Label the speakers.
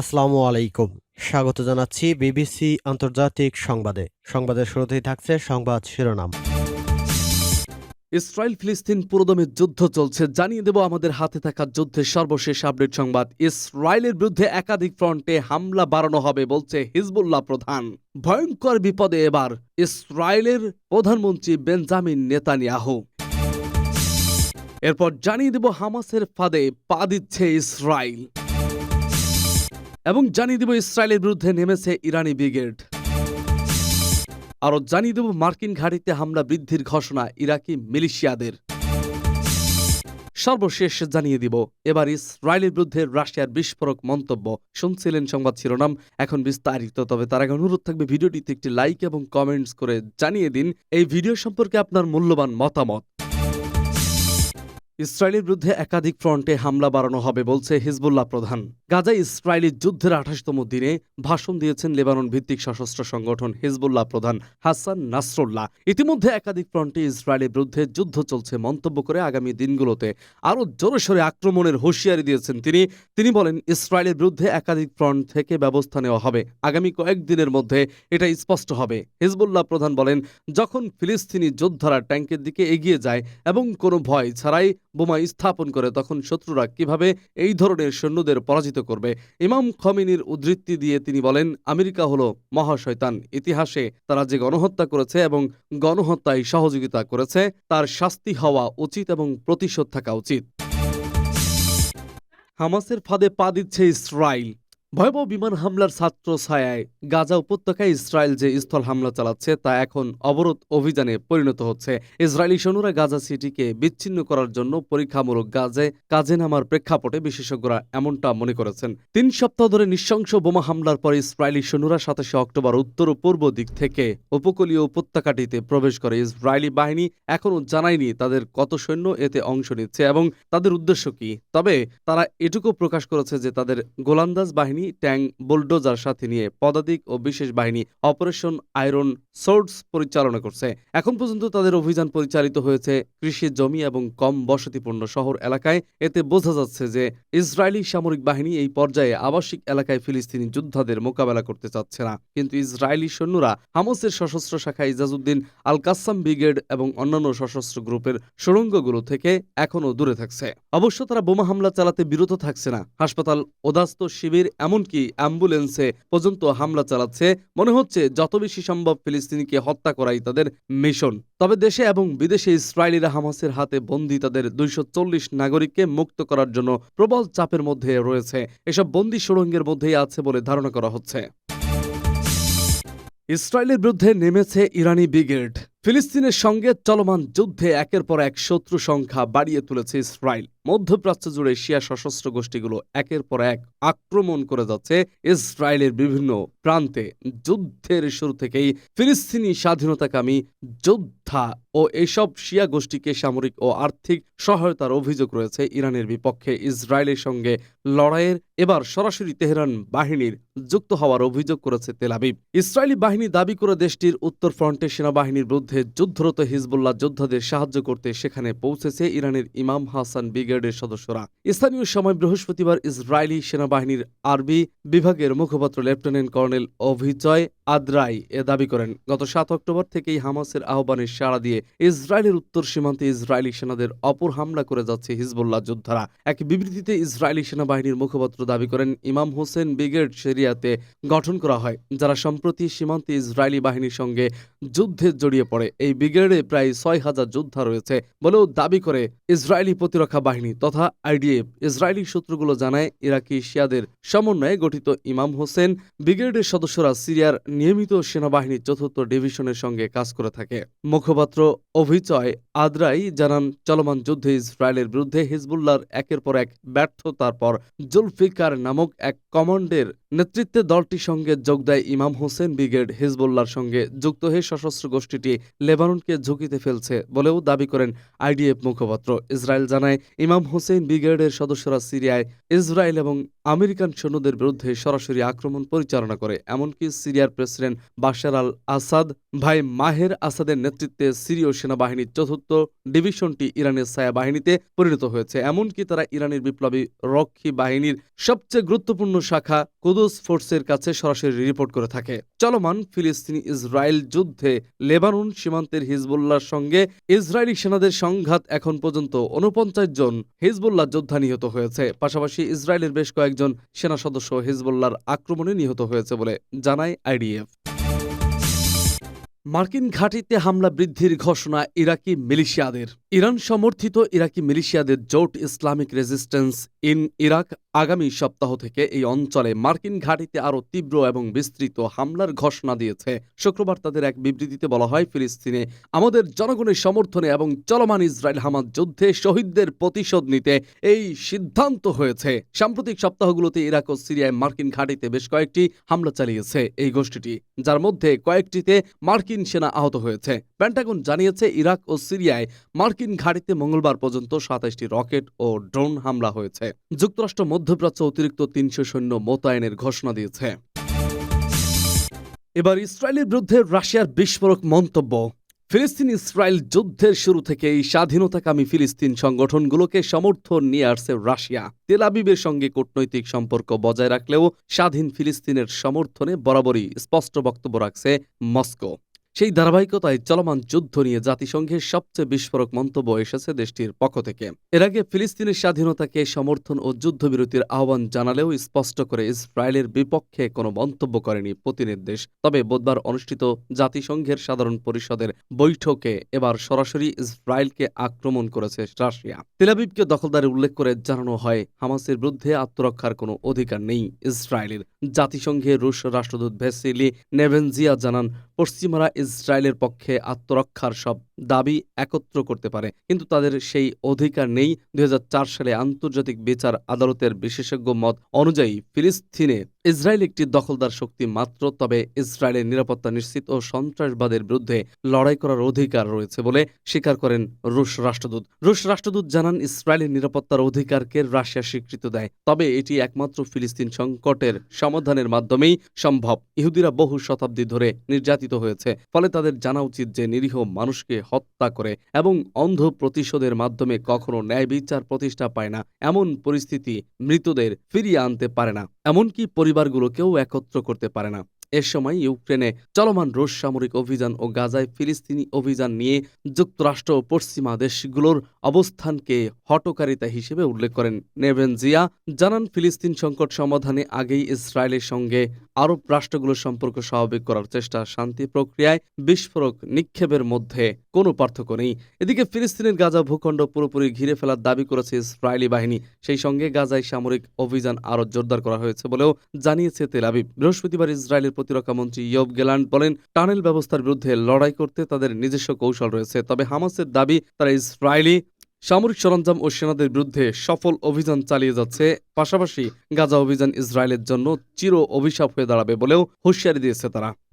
Speaker 1: আসসালামু আলাইকুম। স্বাগত জানাচ্ছি বিবিসি আন্তর্জাতিক সংবাদে। সংবাদের শুরুতেই থাকছে সংবাদ শিরোনাম।
Speaker 2: ইসরায়েল ফিলিস্তিন পুরোদমে যুদ্ধ চলছে। জানিয়ে দেব আমাদের হাতে থাকা যুদ্ধের সর্বশেষ আপডেট সংবাদ। ইসরায়েলের বিরুদ্ধে একাধিক ফ্রন্টে হামলা বাড়ানো হবে বলছে হিজবুল্লাহ প্রধান। ভয়ঙ্কর বিপদে এবার ইসরায়েলের প্রধানমন্ত্রী বেঞ্জামিন নেতানিয়াহু। এরপর জানিয়ে দেব হামাসের ফাঁদে পা দিচ্ছে ইসরায়েল। এবং জানিয়ে দেব ইসরায়েলের বিরুদ্ধে নেমেছে ইরানি ব্রিগেড। আরও জানিয়ে দেব মার্কিন ঘাঁটিতে হামলা বৃদ্ধির ঘোষণা ইরাকি মিলিশিয়াদের। সর্বশেষ জানিয়ে দিব, এবার ইসরায়েলের বিরুদ্ধে রাশিয়ার বিস্ফোরক মন্তব্য। শুনছিলেন সংবাদ শিরোনাম, এখন বিস্তারিত। তবে তার আগে অনুরোধ থাকবে ভিডিওটিতে একটি লাইক এবং কমেন্টস করে জানিয়ে দিন, এই ভিডিও সম্পর্কে আপনার মূল্যবান মতামত। ইসরায়েলের বিরুদ্ধে একাধিক ফ্রন্টে হামলা বাড়ানো হবে বলছে হিজবুল্লাহ প্রধান। গাজায় ইসরায়েলি যুদ্ধের আঠাশতম দিনে ভাষণ দিয়েছেন লেবানন ভিত্তিক সশস্ত্র সংগঠন হিজবুল্লাহ প্রধান হাসান নাসরুল্লাহ। ইতিমধ্যে একাধিক ফ্রন্টে ইসরায়েলের বিরুদ্ধে যুদ্ধ চলছে মন্তব্য করে আগামী দিনগুলোতে আরও জোরেশোরে আক্রমণের হুঁশিয়ারি দিয়েছেন তিনি। তিনি বলেন, ইসরায়েলের বিরুদ্ধে একাধিক ফ্রন্ট থেকে ব্যবস্থা নেওয়া হবে। আগামী কয়েকদিনের মধ্যে এটা স্পষ্ট হবে। হিজবুল্লাহ প্রধান বলেন, যখন ফিলিস্তিনি যোদ্ধারা ট্যাঙ্কের দিকে এগিয়ে যায় এবং কোনো ভয় ছাড়াই বোমা স্থাপন করে তখন শত্রুরা কীভাবে এই ধরনের সৈন্যদের পরাজিত করবে? ইমাম খমিনীর উদ্ধৃতি দিয়ে তিনি বলেন, আমেরিকা হলো মহাশয়তান। ইতিহাসে তারা যে গণহত্যা করেছে এবং গণহত্যায় সহযোগিতা করেছে, তার শাস্তি হওয়া উচিত এবং প্রতিশোধ থাকা উচিত। হামাসের ফাঁদে পা দিচ্ছে ইসরায়েল ভয়াবহ বিমান হামলার ছাত্র ছায়ায় গাজা উপত্যকায় ইসরায়েল যে স্থল হামলা চালাচ্ছে তা এখন অবরোধ অভিযানে পরিণত হচ্ছে। ইসরায়েলি সৈন্যরা গাজা সিটিকে বিচ্ছিন্ন করার জন্য পরীক্ষামূলক গাজে, কাজে নামার প্রেক্ষাপটে বিশেষজ্ঞরা এমনটা মনে করেছেন। তিন সপ্তাহ ধরে নৃশংস বোমা হামলার পরে ইসরায়েলি সৈন্যরা সাতাশে অক্টোবর উত্তর ও পূর্ব দিক থেকে উপকূলীয় উপত্যকাটিতে প্রবেশ করে। ইসরায়েলি বাহিনী এখনও জানায়নি তাদের কত সৈন্য এতে অংশ নিচ্ছে এবং তাদের উদ্দেশ্য কি। তবে তারা এটুকু প্রকাশ করেছে যে তাদের গোলান্দাজ বাহিনী ট্যাঙ্ক, বুলডোজার সাথে নিয়ে পদাতিক ও বিশেষ বাহিনী অপারেশন আয়রন সোর্স পরিচালনা করছে। এখন পর্যন্ত তাদের অভিযান পরিচালিত হয়েছে কৃষি জমি এবং কম বসতিপূর্ণ শহর এলাকায়। এতে বোঝা যাচ্ছে যে ইসরায়েলি সামরিক বাহিনী এই পর্যায়ে আবাসিক এলাকায় ফিলিস্তিনি যোদ্ধাদের মোকাবেলা করতে চাচ্ছে না। কিন্তু ইসরায়েলি সৈন্যরা হামসের সশস্ত্র শাখা ইজাজুদ্দিন আল কাসাম ব্রিগেড এবং অন্যান্য সশস্ত্র গ্রুপের সুড়ঙ্গগুলো থেকে এখনও দূরে থাকছে। অবশ্য তারা বোমা হামলা চালাতে বিরত থাকছে না। হাসপাতাল ওদাস্ত শিবির এমনকি অ্যাম্বুলেন্সে পর্যন্ত হামলা চালাচ্ছে। মনে হচ্ছে যত বেশি সম্ভব ফিলিস্তিনিকে হত্যা করাই তাদের মিশন। তবে দেশে এবং বিদেশে ইসরায়েলিরা হামাসের হাতে বন্দি তাদের দুইশো চল্লিশ নাগরিককে মুক্ত করার জন্য প্রবল চাপের মধ্যে রয়েছে। এসব বন্দি সুড়ঙ্গের মধ্যেই আছে বলে ধারণা করা হচ্ছে। ইসরায়েলের বিরুদ্ধে নেমেছে ইরানি ব্রিগেড। ফিলিস্তিনের সঙ্গে চলমান যুদ্ধে একের পর এক শত্রু সংখ্যা বাড়িয়ে তুলেছে ইসরায়েল। মধ্যপ্রাচ্য জুড়ে শিয়া সশস্ত্র গোষ্ঠীগুলো একের পর এক আক্রমণ করে যাচ্ছে ইসরায়েলের বিভিন্ন প্রান্তে। যুদ্ধের শুরু থেকেই ফিলিস্তিনি স্বাধীনতাকামী যোদ্ধা ও এসব শিয়া গোষ্ঠীকে সামরিক ও আর্থিক সহায়তার অভিযোগ রয়েছে ইরানের বিপক্ষে। ইসরায়েলের সঙ্গে লড়াইয়ের এবার সরাসরি তেহরান বাহিনীর যুক্ত হওয়ার অভিযোগ করেছে তেলাবিব ইসরায়েলি বাহিনী দাবি করে দেশটির উত্তর ফ্রন্টে সেনাবাহিনীর বিরুদ্ধে যুদ্ধরত হিজবুল্লাহ যোদ্ধাদের সাহায্য করতে সেখানে পৌঁছেছে ইরানের ইমাম হাসান ব্রিগেডের সদস্যরা। স্থানীয় সময় বৃহস্পতিবার ইসরায়েলি সেনাবাহিনীর আরবি বিভাগের মুখপাত্র লেফটেন্যান্ট কর্নেল অভিজয় আদ্রাই এ দাবি করেন, গত সাত অক্টোবর থেকেই হামাসের আহ্বানে সাড়া দিয়ে ইসরায়েলের উত্তর সীমান্তে ইসরায়েলি সেনাদের অপর হামলা করে যাচ্ছে হিজবুল্লাহ যোদ্ধারা। এক বিবৃতিতে ইসরায়েলি সেনাবাহিনীর মুখপাত্র দাবি করেন, ইমাম হোসেন ব্রিগেড সেরিয়াতে গঠন করা হয়, যারা সম্প্রতি সীমান্তে ইসরায়েলি বাহিনীর সঙ্গে যুদ্ধে জড়িয়ে পড়ে। এই ব্রিগেডে প্রায় ছয় হাজার যোদ্ধা রয়েছে বলেও দাবি করে ইসরায়েলি প্রতিরক্ষা বাহিনী। তথা আইডিএফ ইসরায়েলি সূত্রগুলো জানায়, ইরাকি শিয়াদের সমন্বয়ে গঠিত ইমাম হোসেন ব্রিগেডের সদস্যরা সিরিয়ার নিয়মিত সেনাবাহিনীর চতুর্থ ডিভিশনের সঙ্গে কাজ করে থাকে। মুখপাত্র অভিচয় আদ্রাই জানান, চলমান যুদ্ধে ইসরায়েলের বিরুদ্ধে হিজবুল্লার একের পর এক ব্যর্থতার পর জুলফিকার নামক এক কমান্ডের নেতৃত্বে দলটির সঙ্গে যোগ দেয় ইমাম হোসেন ব্রিগেড হিজবুল্লার সঙ্গে। যুক্ত হয়ে সশস্ত্র গোষ্ঠীটি লেবাননকে ঝুঁকিতে ফেলছে বলেও দাবি করেন আইডিএফ মুখপাত্র। ইসরায়েল জানায়, ইমাম হোসেন ব্রিগেডের সদস্যরা সিরিয়ায় ইসরায়েল এবং আমেরিকান সৈন্যদের বিরুদ্ধে সরাসরি আক্রমণ পরিচালনা করে, এমনকি সিরিয়ার প্রেসিডেন্ট বাশার আল আসাদ ভাই মাহের আসাদের নেতৃত্বে সিরীয় সেনাবাহিনীর চতুর্থ ডিভিশনটি ইরানের ছায়া বাহিনীতে পরিণত হয়েছে। এমনকি তারা ইরানের বিপ্লবী রক্ষী বাহিনীর সবচেয়ে গুরুত্বপূর্ণ শাখা কুদুস ফোর্সের কাছে সরাসরি রিপোর্ট করে থাকে। চলমান ফিলিস্তিনি ইসরায়েল যুদ্ধে লেবানন সীমান্তের হিজবুল্লাহর সঙ্গে ইসরায়েলি সেনাদের সংঘাত এখন পর্যন্ত উনপঞ্চাশ জন হিজবুল্লাহ যোদ্ধা নিহত হয়েছে। পাশাপাশি ইসরায়েলের বেশ কয়েকজন সেনা সদস্য হিজবুল্লার আক্রমণে নিহত হয়েছে বলে জানায় আইডিএফ। মার্কিন ঘাঁটিতে হামলা বৃদ্ধির ঘোষণা ইরাকি মিলিশিয়াদের। ইরান সমর্থিত ইরাকি মিলিশিয়াদের জোট ইসলামিক রেজিস্ট্যান্স ইন ইরাক আগামী সপ্তাহ থেকে এই অঞ্চলে মার্কিন ঘাঁটিতে আরও তীব্র এবং বিস্তৃত হামলার ঘোষণা দিয়েছে। শুক্রবার তাদের এক বিবৃতিতে বলা হয়, ফিলিস্তিনে আমাদের জনগণের সমর্থনে এবং চলমান ইসরায়েল হামাদ যুদ্ধে শহীদদের প্রতিশোধ নিতে এই সিদ্ধান্ত হয়েছে। সাম্প্রতিক সপ্তাহগুলোতে ইরাক ও সিরিয়ায় মার্কিন ঘাঁটিতে বেশ কয়েকটি হামলা চালিয়েছে এই গোষ্ঠীটি, যার মধ্যে কয়েকটিতে মার্কিন সেনা আহত হয়েছে। প্যান্টাগন জানিয়েছে, ইরাক ও সিরিয়ায় মার্কিন ঘাঁটিতে মঙ্গলবার পর্যন্ত সাতাশটি রকেট ও ড্রোন হামলা হয়েছে। যুক্তরাষ্ট্র মধ্যপ্রাচ্য অতিরিক্ত তিনশো সৈন্য মোতায়েনের ঘোষণা দিয়েছে। এবার ইসরায়েলের বিরুদ্ধে রাশিয়ার বিস্ফোরক মন্তব্য। ফিলিস্তিন ইসরায়েল যুদ্ধের শুরু থেকেই স্বাধীনতাকামী ফিলিস্তিন সংগঠনগুলোকে সমর্থন নিয়ে আসছে রাশিয়া। তেল আবিবের সঙ্গে কূটনৈতিক সম্পর্ক বজায় রাখলেও স্বাধীন ফিলিস্তিনের সমর্থনে বরাবরই স্পষ্ট বক্তব্য রাখছে মস্কো। সেই ধারাবাহিকতায় চলমান যুদ্ধ নিয়ে জাতিসংঘের সবচেয়ে বিস্ফোরক মন্তব্য এসেছে দেশটির পক্ষ থেকে। এর আগে ফিলিস্তিনের স্বাধীনতাকে সমর্থন ও যুদ্ধবিরতির আহ্বান জানালেও স্পষ্ট করে ইসরায়েলের বিপক্ষে কোনো মন্তব্য করেনি পুতিনের দেশ। তবে বুধবার অনুষ্ঠিত জাতিসংঘের সাধারণ পরিষদের বৈঠকে এবার সরাসরি ইসরায়েলকে আক্রমণ করেছে রাশিয়া। তেলাবিবকে দখলদারি উল্লেখ করে জানানো হয়, হামাসের বিরুদ্ধে আত্মরক্ষার কোনো অধিকার নেই ইসরায়েলের। জাতিসংঘের রুশ রাষ্ট্রদূত ভেসিলি নেভেনজিয়া জানান, পশ্চিমারা ইসরায়েলের পক্ষে আত্মরক্ষার সব দাবি একত্র করতে পারে। কিন্তু তাদের সেই অধিকার নেই। দু হাজার চার সালে আন্তর্জাতিক বিচার আদালতের বিশেষজ্ঞ মত অনুযায়ী ফিলিস্তিনে ইসরায়েল একটি দখলদার শক্তি মাত্র, তবে ইসরায়েলের নিরাপত্তা নিশ্চিত ও সন্ত্রাসবাদের বিরুদ্ধে লড়াই করার অধিকার রয়েছে বলে স্বীকার করেন রুশ রাষ্ট্রদূত। রুশ রাষ্ট্রদূত জানান, ইসরায়েলের নিরাপত্তার অধিকারকে রাশিয়া স্বীকৃত দেয়, তবে এটি একমাত্র ফিলিস্তিন সংকটের সমাধানের মাধ্যমেই সম্ভব। ইহুদিরা বহু শতাব্দী ধরে নির্যাতিত হয়েছে, ফলে তাদের জানা উচিত যে নিরীহ মানুষকে হত্যা করে এবং অন্ধ প্রতিশোধের মাধ্যমে কখনো ন্যায় বিচার প্রতিষ্ঠা পায় না। এমন পরিস্থিতি মৃতদের ফিরিয়ে আনতে পারে না। এমনকি পরিবারগুলোকেও একত্র করতে পারে না। এ সময় ইউক্রেনে চলমান রুশ সামরিক অভিযান ও গাজায় ফিলিস্তিনি অভিযান নিয়ে যুক্তরাষ্ট্র ও পশ্চিমা দেশগুলোর অবস্থানকে হটকারিতা হিসেবে উল্লেখ করেন নেভেনজিয়া জানান, ফিলিস্তিন সংকট সমাধানে আগেই ইসরায়েলের সঙ্গে আরব রাষ্ট্রগুলোর সম্পর্ক স্বাভাবিক করার চেষ্টা শান্তি প্রক্রিয়ায় বিস্ফোরক নিক্ষেপের মধ্যে কোনো পার্থক্য নেই। এদিকে ফিলিস্তিনের গাজা ভূখণ্ড পুরোপুরি ঘিরে ফেলার দাবি করেছে ইসরায়েলি বাহিনী। সেই সঙ্গে গাজায় সামরিক অভিযান আরও জোরদার করা হয়েছে বলেও জানিয়েছে তেল আবিব। বৃহস্পতিবার ইসরায়েলের প্রতিরক্ষা মন্ত্রী ইয়ব গেলান্ড বলেন, টানেল ব্যবস্থার বিরুদ্ধে লড়াই করতে তাদের নিজস্ব কৌশল রয়েছে, তবে হামাসের দাবি, তারা ইসরায়েলি সামরিক সরঞ্জাম ও সেনাদের বিরুদ্ধে সফল অভিযান চালিয়ে যাচ্ছে, পাশাপাশি গাজা অভিযান ইসরায়েলের জন্য চির অভিশাপ হয়ে দাঁড়াবে বলেও হুঁশিয়ারি দিয়েছে তারা।